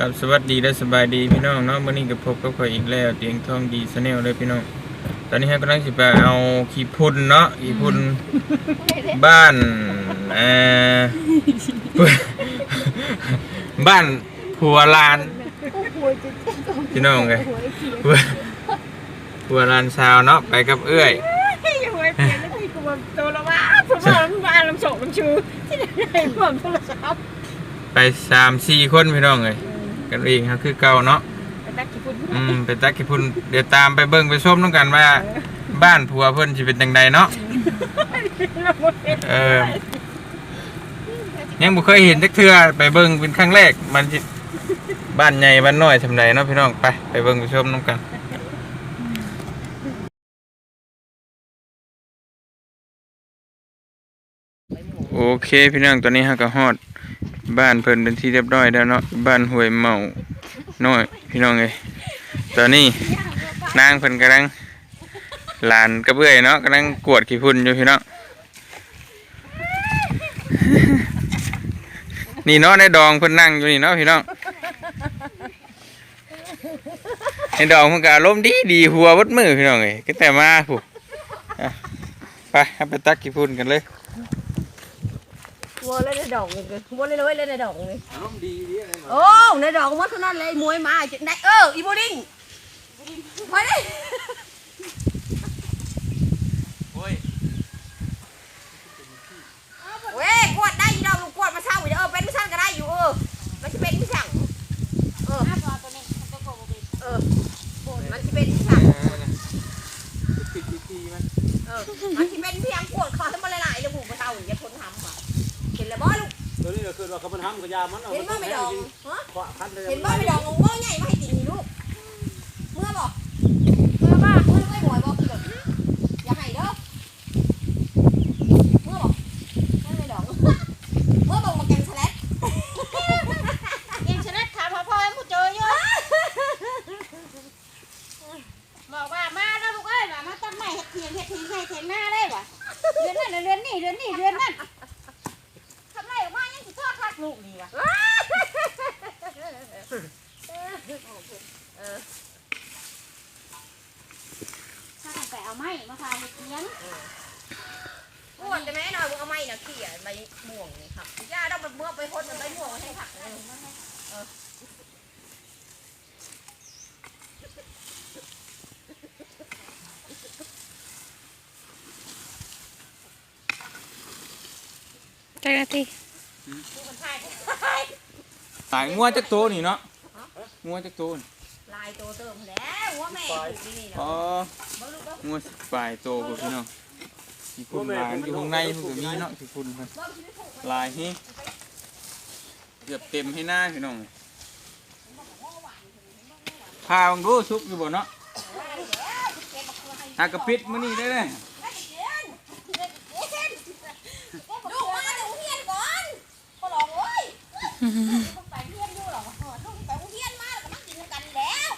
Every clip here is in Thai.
กับสวัสดีและสบายดีพี่น้องเนาะมื้อนี้ก็พบกับข่อยอีกแล้วเตียงทองดีชาแนลเลยพี่น้อง ตอนนี้ฮะกำลังสิไปเอาขี้พุ่นเนาะขี้พุ่นบ้านเอ่อบ้านผัวลานพี่น้องไงผัวผัวลานชาวเนาะไปกับเอื้อยอย่าไว้เปลี่ยนแล้วที่กูมาโตแล้วว่าสมมติมาลำโฉกลำชูที่ไหนผมโทรศัพท์ไปสามสี่คนพี่น้องเลย กันเองครับคือเก่าเนาะไปตักกี่พุ่นอืมเป็นตักขี้พุ่นเดี๋ยวตามไปเบิ่งไปชมน้องกันว่า บ้านผัวเพิ่นสิเป็นจังใดเนาะเราหมดเป็นเออยังบ่เคยเห็นจักเทื่อไปเบิ่งเป็นครั้งแรกมันสิบ้านใหญ่บ้านน้อยทำใดเนาะพี่น้องไปไปเบิ่งไปชมน้องกันโอเคพี่น้องตอนนี้ฮะก็ฮอด บ้านเพิ่นเป็นที่เรียบร้อยแล้วเนาะบ้านห้วยเมาน้อยพี่น้องเอ้ยตอนนี้นางเพิ่นกำลังหลานกระเบื้อยเนาะกำลังกวดขี้ฝุ่นอยู่พี่น้องนี่เนาะในดองเพิ่นนั่งอยู่นี่เนาะพี่น้องในดองเพิ่นก็อารมณ์ดีดีหัววัดมือพี่น้องเอ้ยก็แต่มาผู้ไปเอาไปตักขี้ฝุ่นกันเลย วัวเล่นในดอกเลยวัวเล่นเลยเล่นในดอกเลยอารมณ์ดีดีอะไรโอ้ในดอกมันเท่านั้นเลยมวยมาจะได้เอออีโบดิ้งไปดิ โอ้ย เว้ยกวดได้ยีดอกลูกกวดมาเช่าอยู่เออเป็นไม่ช่างก็ได้อยู่เออมันจะเป็นไม่ช่างเออเออมันจะเป็นไม่ช่าง ปิดทีมัน เออมันที่เป็นเพียงปวดคอทั้งหมดหลายๆเลยหูมาเท่าอย่างจะทนทำอะเห็นแล้วบ่ลูก ตัวนี้ก็คือว่าเขาเป็นห้ำกับ ยามันเอาเห็นบ่ไม่ดองฮะขวาคันเลยเห็นบ่ไม่ดองงงบ่ใหญ่มาให้กินนี่ลูก เมื่อบ่เมื่อบ้าเมื่อไม่บ่อยบ่กินแบบอย่าให้เด้อเมื่อบ่ไม่ไม่ดองเมื่อบ่มาแกงสลัดยังชนะขาพอพอให้ผู้เจอเยอะบอกว่ามาแล้วลูกเอ้ยว่ามาตั้งใหม่เห็ดเทียงเห็ดทิ้งให้เทียงหน้าได้วะเดือนนั้นเดือนนี้เดือนนี้เดือนนั้นทำไรออกมายังสิทอดทัก ลูกนี่วะถ้าต้องไปเอาไม้มาพาเห็ดเทียงปวดแต่แม่หน่อยมึงเอาไม้นะเขี่ยใบม่วงนี่ครับย่าต้องไปเมื่อไปพดมันใบม่วงให้ผักเออเจ้าหน้าที่ ดูมันทายหายงัวจักโตวนี่เนาะงัวจักโตวนี่ลายโตเติมแล้วหัวแม่ถูกนี่นี่อ๋อเนาะบ่ลูกบ่งัวสิบปลายโตวพุ่นพี่น้องขี้ฝุ่นหลายอยู่ข้างในเพิ่นก็มีเนาะขี้ฝุ่นเพิ่นบ่สิได้ผูกลายเฮเกือบเต็มให้หน้าพี่น้องพาบังดูซุกอยู่บ่เนาะหากระปิดมื้อนี้ได้เลย ไปเพื่อนดูหรอไปเพื่อนมาแล้วก็นั่งกินกันแล้ว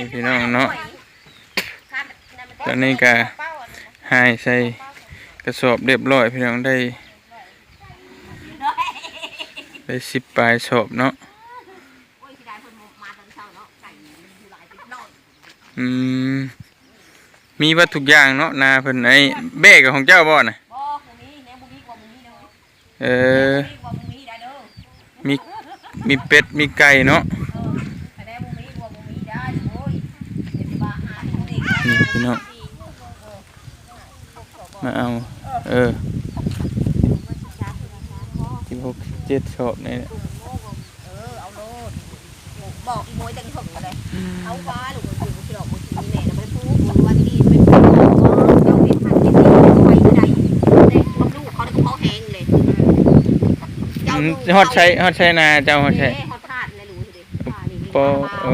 นี่พี่น้องเนาะตอนนี้ก็หายใส่กระสอบเรียบร้อยพี่น้องได้ได้สิบปลายสอบเนาะอืมมีวัตถุอย่างเนาะนาเพิ่นไอ้เบ้กับของเจ้าบ่น่ะเออมีมีเป็ดมีไก่เนาะี่น้องมาเอา เออสิบหกเจ็ดชอบนี่แบอกอีโมยจังถกอะไรเอาฟ้าหรือคนอื่นที่หลอกนอื่แม่เรไม่พูดว่าดีเป็นคนก็เราเป็นพันที่ดีไปก็ได้แต่ควาดูเขาเนี่ยเขาแห้งเลยฮอดใช้ฮอดใช้นาเจ้าฮอดใช้ยรู้สิปอเอ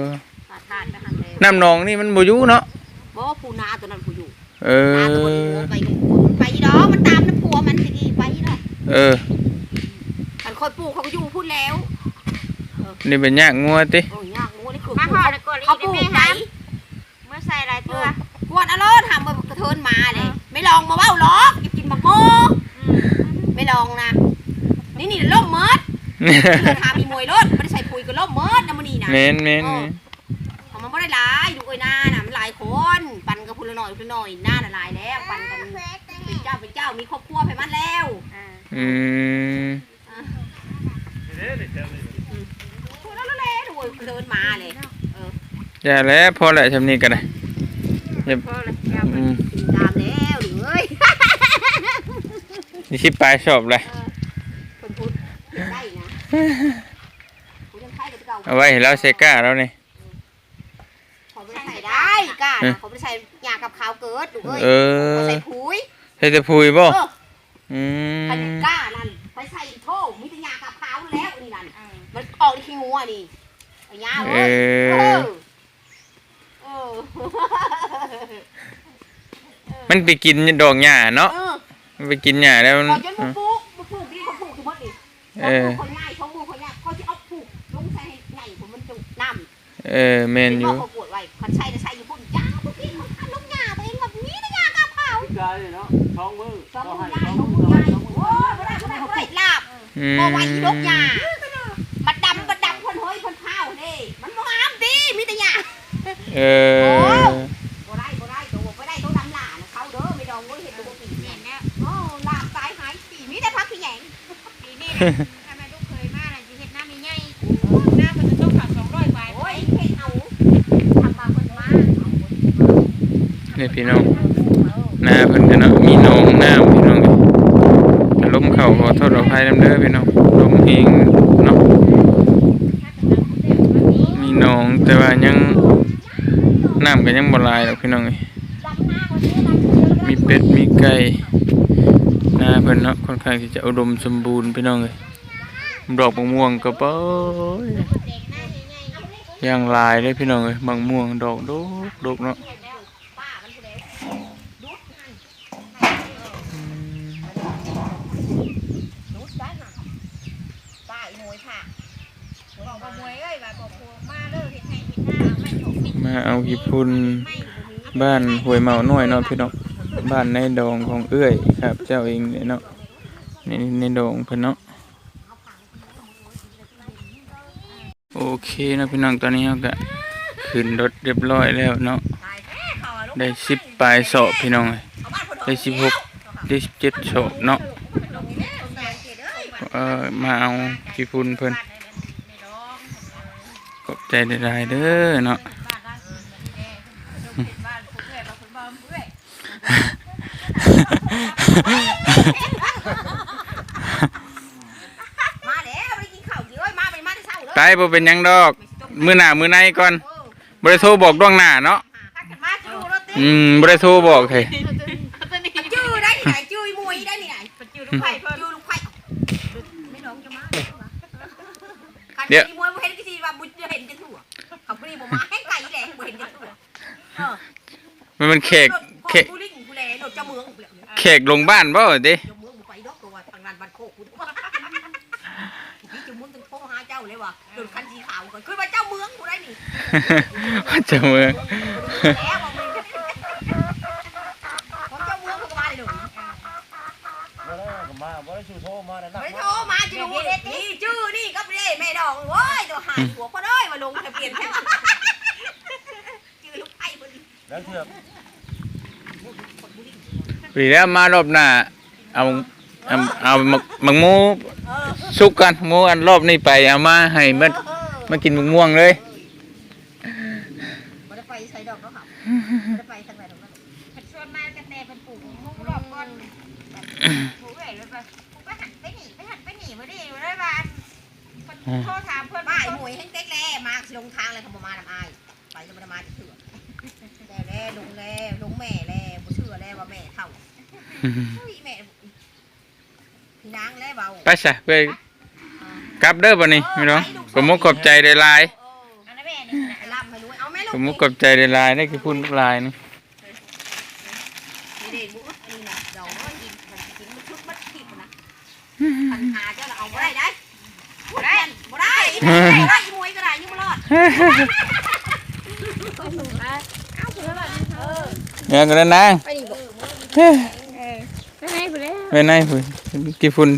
อน้ำนองนี่มันบ่ยุเนาะ อยู่เอนาตัวอนี้ไปกับผัวมันไปดอกมันตามน้ำผัวมันสิดีไปดอกเออคันคอยปลูกเขาก็อยู่พูดแล้วนี่เป็นยากงัวติโอ้ยยากงูนี่คือมาปลูห่กอตะกอนอีเขากปลูกได้ไหไหมมเมื่อใส่หลายเทื่อ กวนอารมณ์ทำมากระเทินมาเลย ไม่ลองมาเว้าหรอกจะกินมะโมไม่ลองนะนี่นี่ล่มเมิดเพื่อทามีมวยรถไม่ได้ใส่ปุ๋ยก็ล่มเมิดนะมันนี่นะ แม่นแม่นเอแม่อนของมัน ไม่ได้หลายดูไอ้หน้าน่ะมันหลายคน ปันกับพูละหน่อยพูละหน่อยหน้าน่ะหลายแล้ว ปันกันเป็นเจ้าเป็นเจ้ามีครอบครัวไปมันแล้วอ่าอืมพูดแล้วแล้วดูไอ้เดินมาเลยอย่าแล้วพอแล้วชำนี้ก็ได้พอเลยยาวไปอืมกินตามแล้วหรือเอ้ยนี่สิปลายชอบเลยคนพูดได้นะพูดยังไทยกับเก่าเอาไว้ให้เราใส่ก้าแล้วนี่ เขาไม่ได้ใส่ได้ ก้านะเขาไม่ได้ใส่ยากับขาวเกิดดูเอ้ยเออ เขาใส่ปุ๋ยใส่แต่พุยบ่เอออือันมนี้ก้านั่นไปใส่โถมีแต่ยากับขาวแล้วนี่นั่นอ่ามันออกในขี้งัวนี่เอายาเอเว้ยเอออเออมันไปกินดอกหญ้าเนาะเออมันไปกินหญ้าแล้วมันพอจนมันปลูกมันปลูกดีเขาปลูกทุกมดดิเออคนง่ายเขาปลูกคนง่ายเขาจะเอาปลูกลงใส่ให้ใหญ่ผมมันจุน้ำ เออแม่นอยู่ เขาปวด ขาวพิการเลยเนาะท้องมือสองก็มืให้อท้องใหมืญ่อสองมือให้ใหญ่ท้องมือโอ้ไม่ได้ไม่ได้ไม่ได้ลาบอืมบ่ไหวอีดกหญ้าบัดดำบัดดำคนเฮ้ยคนข้าวเด้มันบ่งามดีมีแต่หญ้าเออบ่ได้บ่ได้ตัวบ่ได้ตัวดำหล่านะเขาเด้อไม่ดองเว้ยเห็ดตัวปีแม่นแล้วโอ้ลามตายหายปีมีแต่พักขี้แหยงปีนี้นะถ้าแม่ลูกเคยมาน่ะสิเฮ็ดน้ำมีใหญ่หน้าเพิ่นจะต้องขาด200บาทโอ้ยเฮ็ดเอาทำมาคนมานี่พี่น้องห นาเพิ่นกันเนาะมีหนองน้ำพี่น้องอารมเข้าขอโทษอภัยนำเด้อพี่น้องลมเฮงเนาะมีหนองแต่ว่ายังน้ำก็ยังบ่ลายหรอกพี่น้องเนาคนนี้ดำเยมีเป็ดมีไก่นาเพิ่นเนาะค่อนข้างที่จะอุดมสมบูรณ์พี่น้องเอ้ยดอกมะม่วงก็เป้ยย่างลายเลยพี่น้องเอ้ยมะม่วงดอกดกดกเนาะ ป้ามันผู้ใดดุดนั่นดุดได้น่ะป้าอีหมวยค่ะ บอก ว่ามวยเอาบอกพมาเด้อเฮ็ดให้เฮ็ดหน้าไม่ถูกผิดมาเอาขี้พุ่นบ้านห้วยเมาน้อยเนาะพี่น้องบ้านในดองของเอื้อยครับ เจ้าเองเนี่ยเนาะในในดองเพิ่นเนาะโอเคนะพี่น้องตอนนี้เราก็ขึ้นรถเรียบร้อยแล้วเนาะได้สิบปลายสอบพี่น้องเอ้ยได้สิบหกได้สิบเจ็ดสอบเนาะเออมาเอาขี้พุ่นเพิ่นขอบ ใจได้ๆเด้อเนาะมาแล้วไม่ได้กินข้าวเยอะมาไปมาได้เช้าเลยตายบ่เป็นหยังดอก มื้อหน้ามื้อในก่อนเออบ่ได้โทรบอกล่วงหน้าเนาะถ้ากันมาจูรถติอืมบ่ได้โทรบอกเฮ้ยจื้อได้ที่ไหนจื้อมวยได้ที่ไหนจื้อลูกไผ่เพิ่นจื้อลูกไข่ไม่น้องจะมาคันที่มว เออมันเป็นแขกแขกผู้ลิงผู้แลรถเจ้าเมืองผู้แลแขกลงบ้านบ่ติเจ้าเมืองบ่ไปดอกตัวทางงานบ้านโคกคุณพี่เจ้าเมืองต้องโทรหาเจ้าเลยว่ารถคันสีขาวก่อนคือว่าเจ้าเมืองผู้ใดนี่เจ้าเมืองแล้วบอกมึงผมเจ้าเมืองเขาก็มาเลยหนูบ่ได้ก็มาบ่ได้ชูโทรมาแล้วนะไม่โทรมาจะรู้นี่ชื่อนี่ก็ไม่ได้แม่ดองโว้ยตัวหายหัวก็ได้มาลงทะเบียนแค่ว่าชื่อลูกไอ้คนนี้ แล้วเถื่อ ปีแล้วมารอบหน้าเอาเอาเอาหมักหมักหมูเออสุกกันหมูอันรอบนี้ไปเอามาให้มันเออมากินมะม่วงเลยมันจะไปใส่ดอกแล้วค่ะมันจะไปทางไหนตรงนั้นเพิ่นชวนมากันแน่เพิ่นปลูกมุ้งรอบก่อนผู้เอ้ยเลยว่าผู้ไปหันไปหนีไปหันไปหนีบ่ดีบ่ได้ว่าเพิ่นโทรถามเพิ่นป้าว่าไอ้หมวยให้เต็กแล่มาลงทางเลยเขาบอกมาทำอายไปจะมามาจะเถื่อแต่แล่ลง แล่ลงแม่แล่บ่เชื่อแล่ว่าแม่เท่าอุ้ยแม่พี่นนางแล้วเบาไปซะไปกลับเด้อบัดนี้พี่น้องขอบมุกขอบใจได้หลายอันนั้นแม่นี่ไอ้ล่ำให้รู้เอาแม่ลูขกอบมุกขอบใจได้หลายนี่คือพุ่นหลายนี่นี่เด็กบุอึดนี่นะเดี๋ยวมันกินมันกินมันชุดมันขีดนะปัญหาเจ้าละเอาบ่ได้ได้บ่ได้บ่ได้บ่ได้มวยก็ได้ยังบ่รอด ยังกันนางไปนี่บ่เฮ้ยไปไหนไปแล้วไปไหนพุ่นกี่พุ่น